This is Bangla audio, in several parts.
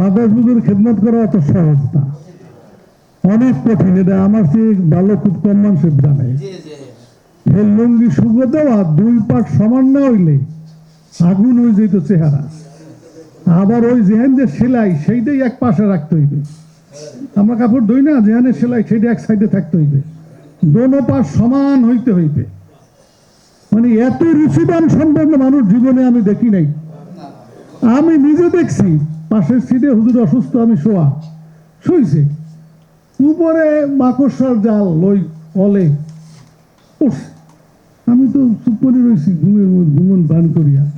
মাদার বুজুর খেদমত করা অত সহজ না। অনেক কঠিন এটা আমার চেয়ে ভালো খুব কম মানুষের জানে। হে লুঙ্গি শুকো দেওয়া দুই পাট সমান না হইলে আগুন হয়ে যেত চেহারা। আবার ওই যেহেন যে সেলাই সেইটাই এক পাশে রাখতে হইবে। আমরা কাপড় দই না যেখানে সেলাই সেটা এক সাইডে থাকতে হইবে। দোনো পাশ সমান হইতে হইবে। মানে এত রুচিবান সম্পন্ন মানুষ জীবনে আমি দেখি নাই। আমি নিজে দেখছি পাশের সিটে হুজুর অসুস্থ, আমি শোয়া। শুইছে। উপরে মাকড়সার জাল, লই, অলে। উঠছে। আমি তো চুপ করে রয়েছি ঘুমের মধ্যে, ঘুমন বান করিয়া।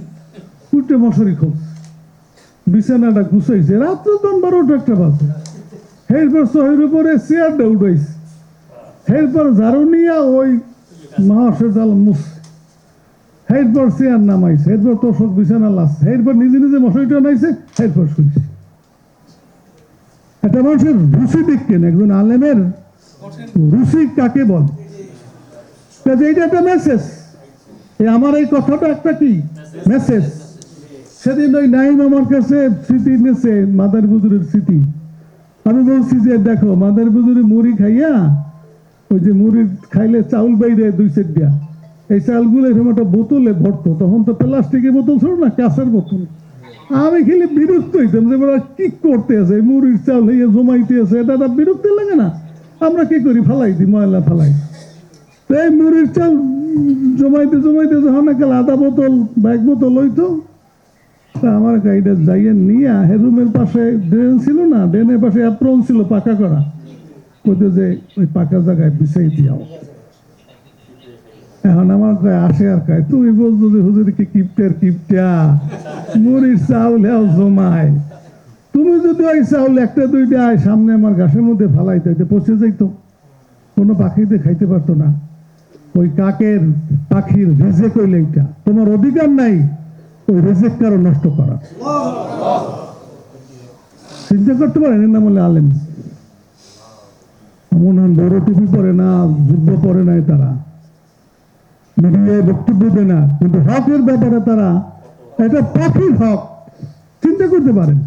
উঠে মশারি খোঁজ। বিছানাটা গুছাইছে, রাত্রে তখন বারোটা একটা বাজে। এরপর শহরের উপরে চেয়ারটা উঠাইছে। এরপর ঝাড়ু নিয়ে ওই মাসের জাল মুছছে। চেয়ার নামাইছে বিছানা লাগছে নিজে নিজে মশারিটা নাইছে একটা মানুষের রুচি দেখছেন একজন আলেমের রুচি কাকে বল? এইটা একটা মেসেজ আমার এই কথাটা একটা কি? মেসেজ সেদিন ওই নাইম আমার কাছে স্মৃতি নেছে মাদার বুজুরের স্মৃতি আমি বলছি যে, দেখো, মাদার বুজুরে মুড়ি খাইয়া, ওই যে মুড়ি খাইলে চাউল বাইরে দুই সেট দিয়া। এই চাউলগুলো এরকম একটা বোতলে ভরতো, তখন তো প্লাস্টিকের বোতল ছিল না, কাঁচের বোতল। আমি খেলে বিরক্ত হইতাম যে ওরা কি করতে আছে মুড়ির চাউল হইয়া জমাইতে আছে, এটা বিরক্তি লাগে না। আমরা কি করি, ফালাই দিই, ময়লা ফালাই তো এই মুড়ির চাল জমাইতে জমাইতে যখন একটা আধা বোতল বা এক বোতল হইতো, তা আমার গাড়িটা যাইয়ে নিয়ে হেরুমের পাশে, ড্রেন ছিল না, ড্রেনের পাশে অ্যাপ্রন ছিল পাকা করা। কোথাও যে ওই পাকা জায়গায় বিছাই দিয়াও। আমার কয় আসে আর কয় তুমি বলছো যে হুজুর কি কিপটের কিপটা। মুড়ির চাউল হেও জমায়। তুমি যদি ওই চাউল একটা, দুইটা আয় সামনে আমার ঘাসের মধ্যে ফালাইতে হইতে পচে যাইতো। কোনো পাখিতে খাইতে পারতো না। ওই কাকের পাখির রেজেক হইলে এইটা। তোমার অধিকার নাই ওই রেজেক কারও নষ্ট করা চিন্তা করতে পারেন, এর নাম হলে আলেম। মনে হন বড় টুপি পরে না, যুদ্ধ পরে নাই তারা। মিডিয়ায় বক্তব্য দেয় না। কিন্তু হকের ব্যাপারে তারা এটা পাখির হক চিন্তা করতে পারেন।